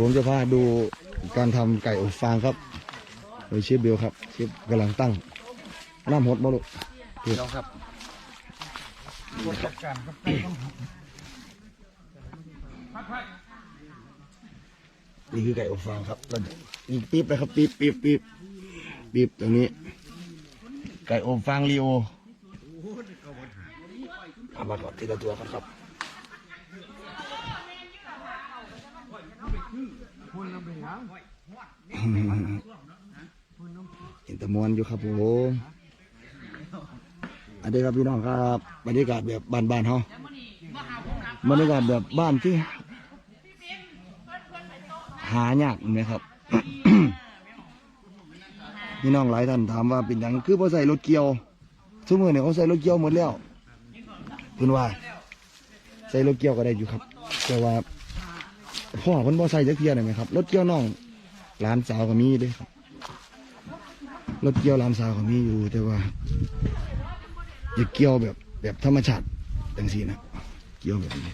ผมจะพาดูการทำไก่อบฟางครับโดยเชฟเบลครับเชฟกำลังตั้งน้ำหดบ่ลูกลองครับนี่คือไก่อบฟางครับแล้วอีกปี๊บนะครับปี๊บปี๊บปี๊บปี๊บตรงนี้ ไก่อบฟางลีโอเอามาก่อนทีละตัวกันครับ เห็นตะมวนอยู่ครับผมอันนี้ครับพี่น้องครับบรรยากาศแบบบ้านๆเฮาบรรยากาศแบบบ้านที่หายากไหมครับพี่น้องหลายท่านถามว่าเป็นยังคือพอใส่รถเกี่ยวทุกมือเนี่ยเขาใส่รถเกี่ยวหมดแล้วเพิ่นว่า ใส่รถเกี่ยวก็ได้อยู่ครับ แต่ว่า พ่อเพิ่นบ่ใส่จักเทียได้ไหมครับรถเกี่ยวน้องหลานสาวก็มีเด้ครับรถเกี่ยวหลานสาวก็มีอยู่ แต่ว่าอย่าเกี่ยวแบบแบบธรรมชาติจังซี่นะเกี่ยวแบบนี้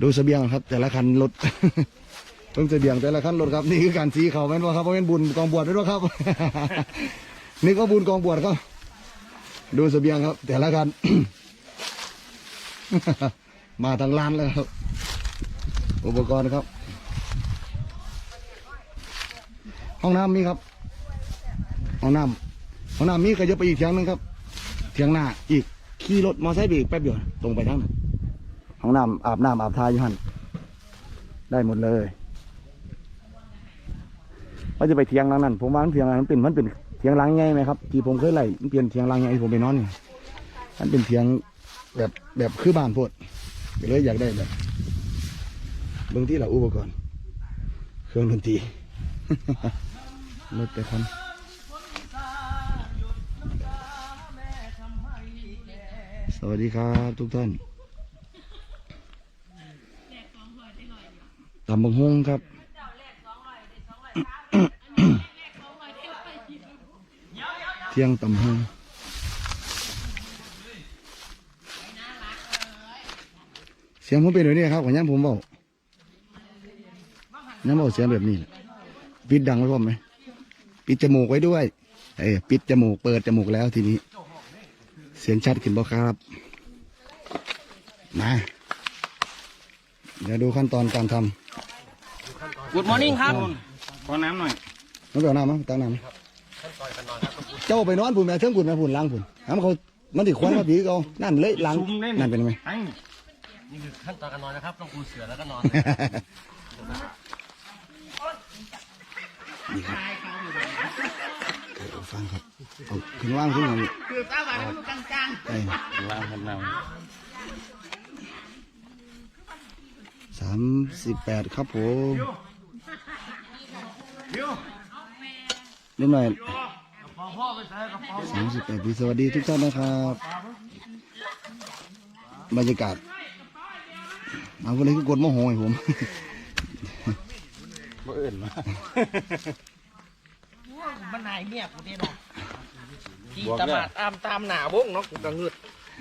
ดูเสบียงครับ แต่ละคันรถเพิ่งเสบียงแต่ละคันรถครับนี่คือการสีเขาแม่นว่าครับเพราะเป็นบุญกองบวชด้วยครับ นี่ก็บุญกองบวชครับดูเสบียงครับ แต่ละคันมาทางลานแล้วครับ อุปกรณ์ครับ ห้องน้ำมีครับห้องน้ำห้องน้ำมีก็จะไปอีกเทียงนึงครับเทียงหน้าอีกขี่รถมอเตอร์ไซค์ไปอีกแป๊บเดียวตรงไปทางนั้นห้องน้ำอาบน้ำอาบทาอยู่หันได้หมดเลยว่าจะไปเทียงหลังนั้น ผมว่ามันเทียงหลังนั้นเป็นมันเป็นเทียงหลังไงไหมครับที่ผมเคยไล่มันเปลี่ยนเทียงหลังไงผมไปนอนนี่มันเป็นเทียงแบบแบบคือบ้านโพดก็เลยอยากได้แบบเบื้องที่เราอุปกรณ์เครื่องดนตรี รถแต่คันสวัสดีครับทุกท่านตำบังฮงครับเที่ยงตำฮงเสียงผมเป็นแบบนี้ครับของย่างผมบอกย่างบอกเสียงแบบนี้แหละปิดดังไว้พร้อมไหม ปิดจมูกไว้ด้วย เอ้ยปิดจมูกเปิดจมูกแล้วทีนี้ เสียงชัดขึ้นบ่ครับมาเดี๋ยวดูขั้นตอนการทกูดมอร์นิ่งครับขอน้ำหน่อยำน้องเปล่าน้ำมั้ยตั้งน้ำมั้ยเจ้าไปนอนผุนแม่เทิงผุนแม่ผุนล้างผุนน้ำเขามันติดควันมาผีเขานั่นเลยล้างซุ่มเล่นนั่นเป็นไหมไอ้นี่คือขั้นตอนการนอนนะครับต้องปูเสือแล้วก็นอนนี่ครับเดี๋ยว ฟังครับเอาขึ้นว่างขึ้นมาคือตาหวานมันกลางเอ้ยล้างครับน้สามสิบแปดครับผมเล่นหน่อยสามสิบแปดปีสวัสดีทุกท่านนะครับบรรยากาศเอาคนนี้ก็กดโมโหให้ผมำบ่เอื่นมาๆ มันนายเมียกูเนี่ยนะที่ตะมาดตามตามหนาวงเนาะกูกังเงืด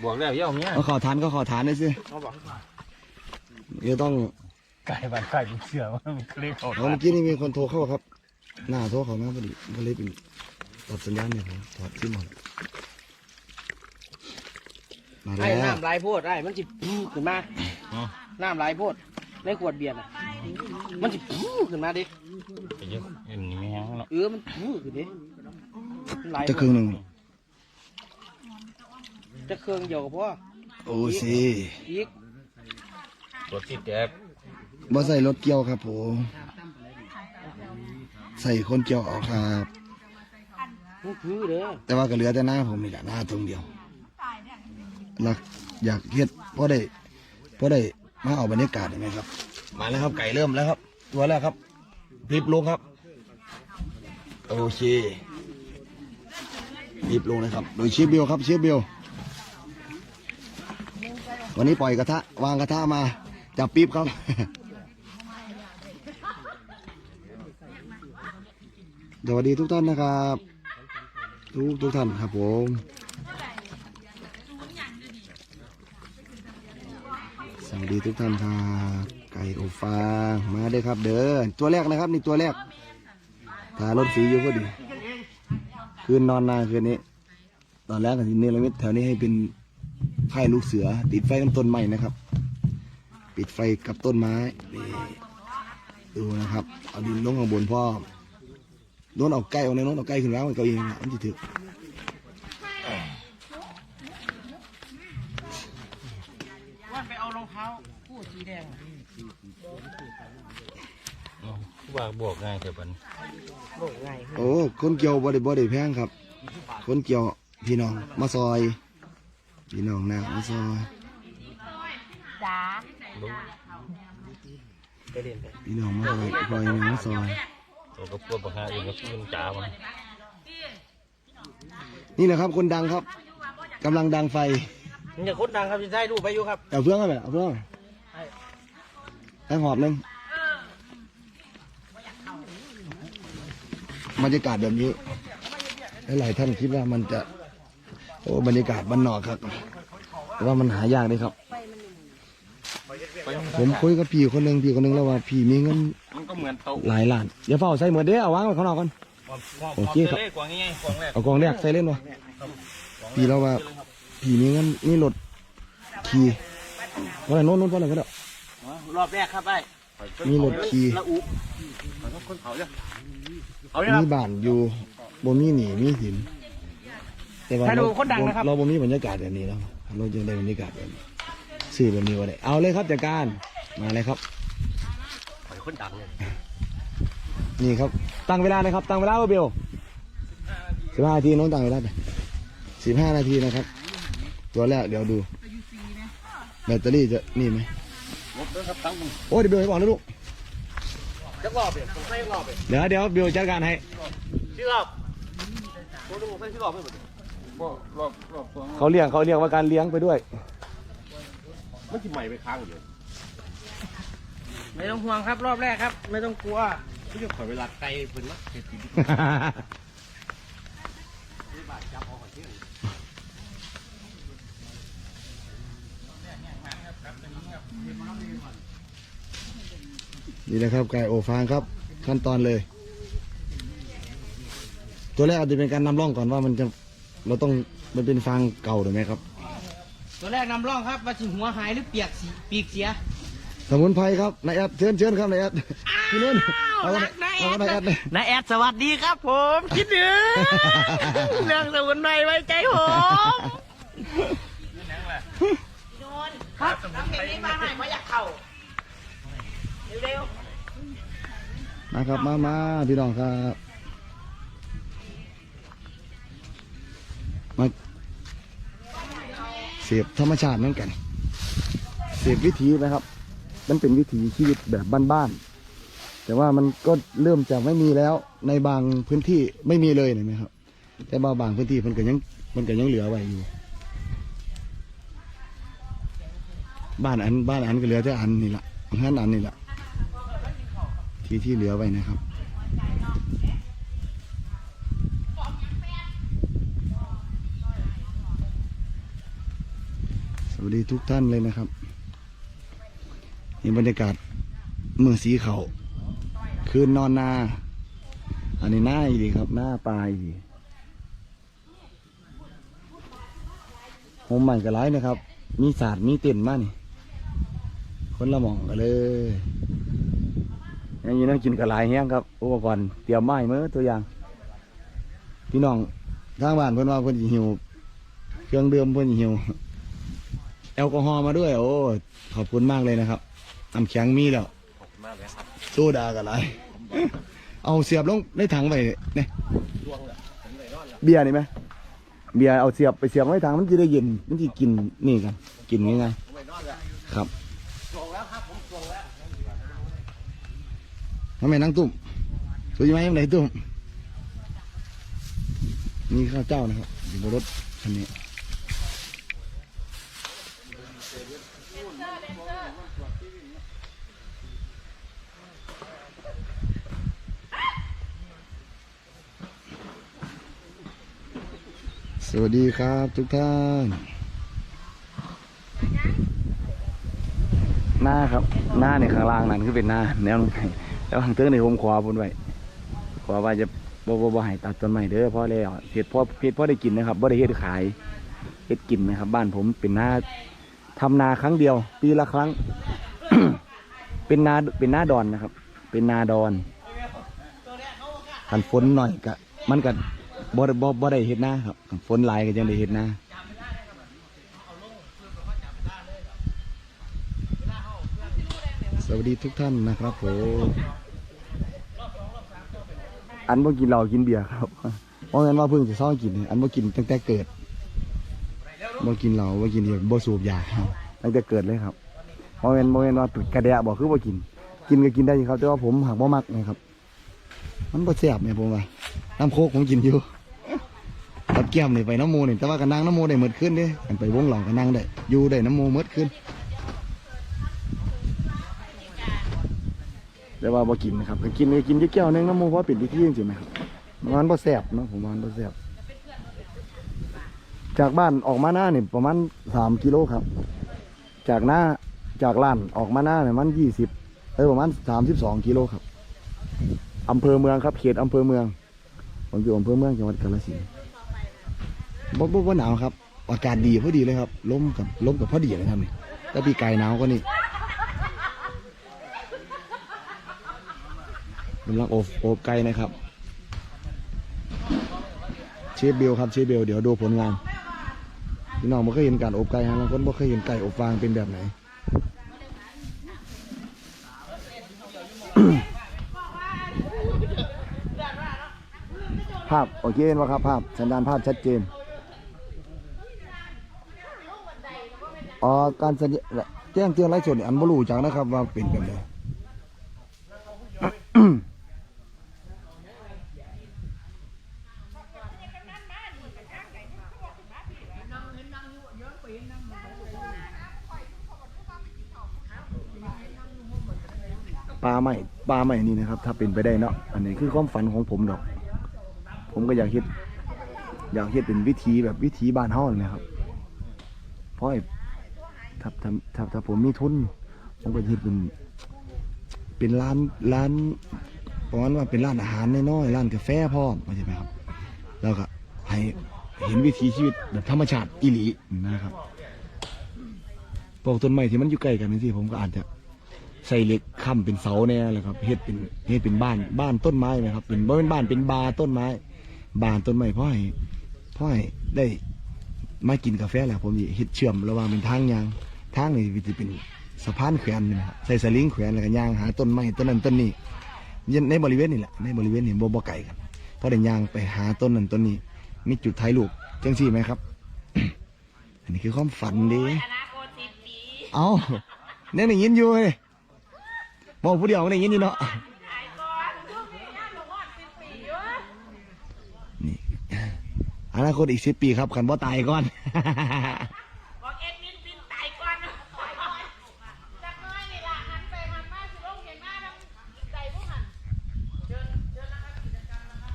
บวกแล้วเย่าเนี้ยเอาขอทานก็ขอทานได้สิเขาบอกเดี๋ยวต้องไก่บ้านไก่เป็นเสือมันเคลียร์เขาเอาเมื่อกี้นี่มีคนโทรเข้าครับ หน้าโทรเขามาพอดีก็เลยเป็นตัดสัญญาณเนี่ยผมถอดซิมหมดมาไอ้แล้วน้ำลายโพดไอ้มันจิปูขึ้นมาน้ำลายโพดในขวดเบียร์น่ะมันจิปูขึ้นมาดิไปเยอะเอ็น เออมันปูขึ้นดิมันหลายจะครึ่งหนึ่งจะเครื่องเดียวกับพ่อโอ้สิอีกตัวติดแดกบ่ใส่รถเกี่ยวครับผมใส่คนเกี่ยวเอาครับมันคือเด้อแต่ว่าก็เหลือแต่หน้าผมนี่แหละหน้าตรงเดียวหลักอยากเฮ็ดเพราะได้เพราะได้มาเอาบรรยากาศเห็นไหมครับ มาแล้วครับไก่เริ่มแล้วครับ ตัวแรกครับพลิบลงครับ โอเคพลิบลงเลยครับ โดยเชฟเบลครับเชฟเบลวันนี้ปล่อยกระทะวางกระทะมาจับปี๊บครับ สวัสดีทุกท่านนะครับ ทุกทุกท่านครับผมสวัสดีทุกท่านครับ ไก่อบฟางมาเด้อครับ เด้อตัวแรกนะครับนี่ตัวแรก ทารถสีอยู่พอดี คืนนอนนาคืนนี้ ตอนแรกกับทีนี้เรามิตแถวนี้ให้เป็นค่ายลูกเสือ ติดไฟกับต้นไม้นะครับ ปิดไฟกับต้นไม้นี่ดูนะครับ เอาดินลงข้างบนพ่อโน้นเอาไก่เอาในโน้นเอาไก่ขึ้นแล้วมันเก้าอี้นะมันจะถือว่าไปเอารองเท้าคู่สีแดง ว่าบวกง่ายแต่บันโลกไงโอ้คนเกี่ยวบริบริแพงครับ คนเกี่ยวพี่น้องมาซอย พี่น้องนะมาซอยจ้าไปเรียนไปพี่น้องมาซอยพลอยน้องมาซอยตัวก็พวกบักฮาเองก็ขึ้นจ้ามันนี่นะครับคนดังครับกำลังดังไฟนี่จะโคตรดังครับจะใช้รูปไปอยู่ครับเอาเพื่อนกันไหมเอาเพื่อนให้หอบหนึง บรรยากาศแบบนี้หลายๆท่านคิดว่ามันจะ โอ้บรรยากาศบ้านนอกครับแต่ว่ามันหายากเลยครับ ผมคุยกับพี่คนหนึ่งพี่คนหนึ่งแล้วว่าพี่มีเงินมันก็เหมือนโต๊ะหลายล้านอย่าเฝ้าใส่เหมือนเด้อเอาวางไว้ข้างนอกก่อน โอเคครับ กวางง่ายๆกวางแรกเอากองแรกใส่เล่นวะพี่เราว่าพี่มีเงินนี่รถขี่ว่าอะไรโน้นโน้นว่าอะไรก็ได้รอบแรกครับไอ้มีรถขี่ละอุ คนเขาเนี่ยมีบ้านอยู่บ่มีหนีมีหิน แต่ว่าเราเราบ่มีบรรยากาศแบบนี้แล้วเราจึงได้บรรยากาศแบบนี้สื่อแบบนี้ว่าได้เอาเลยครับจัดการมาเลยครับคนดังเลยนี่ครับ ตั้งเวลานะครับ ตั้งเวลาว่าเบลสิบห้านาทีน้องตั้งเวลาไปสิบห้านาทีนะครับ ตัวแรกเดี๋ยวดูแบตเตอรี่จะนี่ไหมลบด้วยครับตั้งมึงโอ้ยเดี๋ยวเบลให้บอกนะลูก จักรอบเลยผมให้รอบเลยเดี๋ยวเดี๋ยวเบลจัดการให้ชื่อรอบผมจะบอกให้ชื่อรอบให้หมดรอบรอบตัวเขาเลี้ยงเขาเรียกว่าการเลี้ยงไปด้วยมันที่ใหม่ไปค้างอยู่ไม่ต้องห่วงครับรอบแรกครับ ไม่ต้องกลัวที่จะขอเวลาไกลเพิ่นนะเจ็ด นี่นะครับไก่โอฟางครับ ขั้นตอนเลย ตัวแรกอาจจะเป็นการนำร่องก่อนว่ามันจะเราต้องมันเป็นฟางเก่าถูกไหมครับ ตัวแรกนำร่องครับว่าสิหัวหายหรือเปียกสีปีกเสีย สมุนไพรครับนายแอดเชิญเชิญครับนายแอดพี่นุ่นเอาก็นายเอาแอก็ดนายแอดเลยนายแอดสวัสดีครับผมคิดถึงเรื่องสมุนไพรไว้ใจผมครับทำเพลงนี้มาหน่อยมาอยากเข่าเร็ว มาครับมามาพี่น้องครับ มาเสพธรรมชาติเหมือนกันเสพวิถีนะครับ มันเป็นวิถีชีวิตแบบบ้านๆแต่ว่ามันก็เริ่มจะไม่มีแล้วในบางพื้นที่ไม่มีเลยเห็นไหมครับ แต่บางบางพื้นที่มันก็ยังมันก็ยังเหลือไว้อยู่บ้านอันบ้านอันก็เหลือแต่อันนี่แหละอันอันนี่แหละ ที่ที่เหลือไว้นะครับ สวัสดีทุกท่านเลยนะครับนี่บรรยากาศเมืองสีเขาคืนนอนนา อันนี้หน้าดีครับ หน้าปลายอีโฮมใหม่ก็ร้ายนะครับ มีศาสตร์มีเต็นมากนี่ คนละหมองกันเลย ยังอยี่นั่งกินกระลายแห้งครับอุปกรณ์เตรียมไม้เมื่อตัวอย่าง พี่น้องทางบ้านเพิ่นว่าเพิ่นหิว เครื่องดื่มเพิ่นหิว แอลกอฮอล์มาด้วย โอ้ขอบคุณมากเลยนะครับน้ำแข็งมีแล้วโซดากระไรเอาเสียบลงในถังไปเนี่ยเบียร์นี่ไหมเบียร์เอาเสียบไปเสียบไว้ถังมันจะได้เย็นมันจะกินนี่กันกินง่ายๆครับทำไม นั่งตุ่มสวยไหมไหนตุ่มนี่ข้าวเจ้านะครับอยู่บนรถคันนี้สวัสดีครับทุกท่านหน้าครับ หน้าในข้างล่างนั่นคือเป็นหน้าแนวลงไป แล้วทางเตื้อในผมขวาบนไว้ขวาว่าจะบ่บ่บ่ให้ตัดต้นไม้เด้อพราะแล้วเฮ็ดพราะเฮ็ดพราะได้กินนะครับบ่ได้เฮ็ดขายเฮ็ดกินนะครับ บ้านผมเป็นนาทำนาครั้งเดียว ปีละครั้ง เป็นนาเป็นนาดอนนะครับ เป็นนาดอนคันฝนหน่อยก็มันก็บ่บ่บ่ได้เฮ็ดนาครับคันฝนหลายก็ยังได้เฮ็ดนาสวัสดีทุกท่านนะครับผม อันบ่กินเหล้ากินเบียร์ครับเพราะงั้นว่าเพิ่งจะซ้อกินอันบ่กินตั้งแต่เกิดบ่กินเหล้าบ่กินเบียร์บ่สูบยาครับตั้งแต่เกิดเลยครับเพราะงั้นบ่งั้นว่ากระเดะบอกคือบ่กิน กินก็กินได้อยู่ครับ แต่ว่าผมหักบ่มักนะครับ มันบ่แซ่บเนี่ยผมว่าน้ำโคกผมกินอยู่กับแก้มนี่ไปน้ำหมูนี่แต่ว่ากันนั่งน้ำหมูได้หมดขึ้นเด้กันไปวงเหล่ากันนั่งได้อยู่ได้น้ำหมูหมดขึ้น แต่ว่าบ่กินนะครับก็กินก็กินแก้วนึงน้ำมูเพราะเป็นพิธีจริงไหมครับมันบ่แซ่บเนาะผมว่ามันบ่แซ่บจากบ้านออกมาหน้าเนี่ยประมาณสามกิโลครับ จากหน้าจากล้านออกมาหน้าเนี่ยมันยี่สิบเออประมาณสามสิบสองกิโลครับอำเภอเมืองครับ เขตอำเภอเมืองผมอยู่อำเภอเมืองจังหวัดกาฬสินธุ์บ่บ่บ่หนาวครับ อากาศดีพอดีเลยครับลมกับลมกับพอดีเลยครับนี่แต่ปีกายหนาวก็นี่ กำลังโอบโอบไก่นะครับเชฟเบลครับเชฟเบลเดี๋ยวดูผลงานพี่น้องไม่เคยเห็นการอบไก่ฮะบางคนไม่เคยเห็นไก่อบฟางเป็นแบบไหนภาพโอเคเห็นไหมครับภาพสัญญาณภาพชัดเจนอ๋อการสัญญาแจ้งเตือนไลฟ์สดนี่อันบรูจังนะครับว่าเป็นแบบไหน ปลา ใหม่ปลาใหม่นี่นะครับ ถ้าเป็นไปได้เนาะอันนี้คือความฝันของผมดอก ผมก็อยากเฮ็ดอยากเฮ็ดเป็นวิธีแบบวิธีบ้านเฮาเลยนะครับเพราะถ้าถ้าถ้าถ้าผมมีทุนผมก็เฮ็ดเป็นเป็นร้านร้านประมาณว่าเป็นร้านอาหารน้อยๆร้านกาแฟพร้อมเข้าใจไหมครับ แล้วก็ให้เห็นวิถีชีวิตแบบธรรมชาติอีหลีนะครับปลูกต้นไม้ที่มันอยู่ใกล้กันนี่สิผมก็อาจจะ ใส่เหล็กค้ำเป็นเสาแน่เลยครับเฮ็ดเป็นเฮ็ดเป็นบ้านบ้านต้นไม้นะครับ เป็นบ่เป็นบ้านเป็นบาต้นไม้ บานต้นไม้เพราะให้เพราะให้ได้มากินกาแฟแหละผมสิเฮ็ดเชื่อมระหว่างเป็นทางยางทางนี่สิเป็นสะพานแขวนนี่นะครับใส่สลิงแขวนแล้วก็ย่างหาต้นไม้ต้นนั้นต้นนี้ในบริเวณนี่แหละในบริเวณนี่บ่บ่ไกลกันเพราะได้ย่างไปหาต้นนั้นต้นนี้ มีจุดถ่ายรูปจังซี่ไหมครับ อันนี้คือความฝันดีเอาเนี่ยได้ยินอยู่เฮ้ย บอกผู้เดียวก็ได้ยินอยู่เนาะตายก่อนช่วงนี้ย่าหลงอดสิบปีเยอะนี่อนาคตอีกสิบปีครับขันบ่ตายก่อนบอกเอ็ดมินปินตายก่อนจักน้อยนี่ล่ะหันไปหันมาสิลงเห็นหน้าน้ำใจพวกหันเชิญเชิญนะครับกิจกรรมนะครับ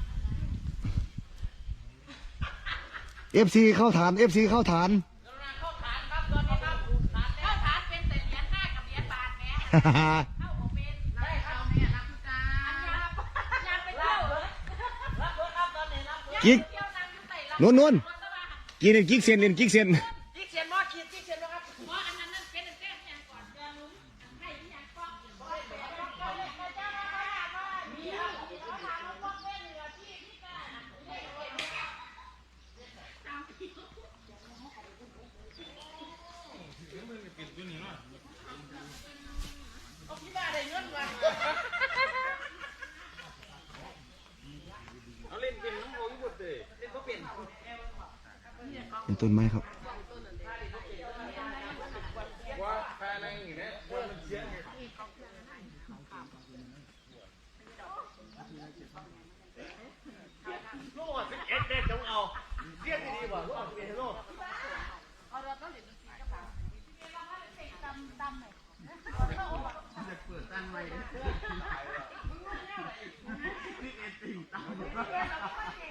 เอฟซีเข้าฐานเอฟซีเข้าฐานกรุณาเข้าฐานครับตอนนี้ครับเข้าฐานเป็นแต่เหรียญห้ากับเหรียญบาทแหมเข้าของเป็นได้ครับเนี่ยรับผู้การอันยาบยาไปเที่ยวรับเบอร์ครับต กิ๊กเที่ยวนั่งอยู่ใต้รับนุ่นนุ่นรถสบายกินเล่นกิ๊กเซนเล่นกิ๊กเซนจิ๊กเสียนมอขีดจิ๊กเสียนนะครับหมออันนั้นนั่นเป็นแก้ยังก่อนเดือนลุ้มให้ยังกบ่ได้แปลว่าก็เลยมาจ้ามาว่ามีเขาถามาฟอก เป็นเหลือที่ที่กล้าเป็นต้นไม้ครับ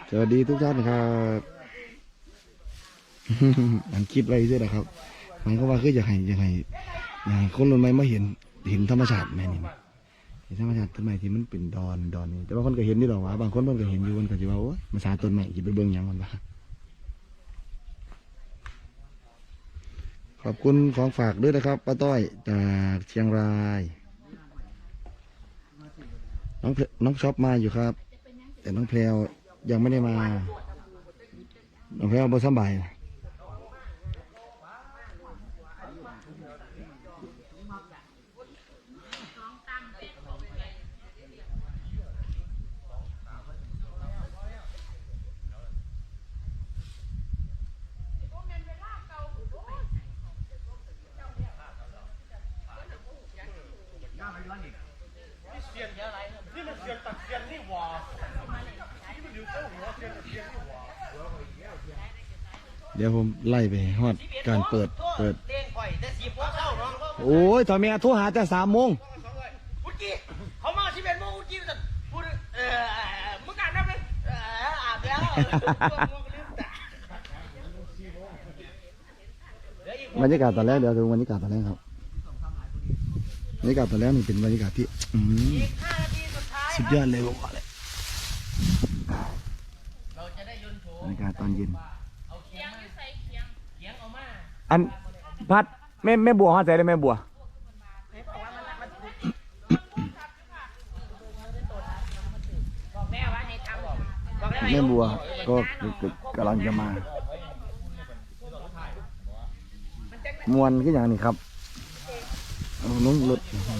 สวัสดีทุกท่านครับ อันคิดไว้ใช่ไหมครับหมายความว่าคืออยากให้อยากให้อยากให้คนรุ่นใหม่มาเห็นเห็นธรรมชาติแม่นี่เห็นธรรมชาติต้นไม้ที่มันเป็นดอนดอนนี่แต่บางคนก็เห็นนี่หรอกว่าบางคนมันก็เห็นอยู่มันก็จะว่าโอ๊ยมาสาต้นไม้จะไปเบิ่งหยังมันบ้าขอบคุณของฝากด้วยนะครับป้าต้อยจากเชียงราย น้องน้องช็อปมาอยู่ครับ แต่น้องแพรวยังไม่ได้มา น้องแพรวบ่สบาย เดี๋ยวผมไล่ไปฮอดการเปิดเปิดเต้งข่อยแต่สีพวกเข้าน้องโอ้ยตอนแม่โทรหาแต่สามโมงพุทกี้เขามาที่เป็นโมงพุทกี้จะพูดเออมึงการนับเลยเอออาบแล้วลืมตาบรรยากาศตอนแรกเดี๋ยวดูบรรยากาศตอนแรกครับบรรยากาศตอนแรกนี่เป็นบรรยากาศที่อืมอีกห้านาทีสุดท้ายสุดยอดเลยบอกว่าเลยเราจะได้ยนต์โถบรรยากาศตอนเย็น อันพัดแม่แม่บัวฮอดใจได้แม่บัว บอกแม่ว่าให้ทำบอกแล้วแม่บัวก็กำลังจะมา มวนก็อย่างนี้ครับเอานุ่งรถ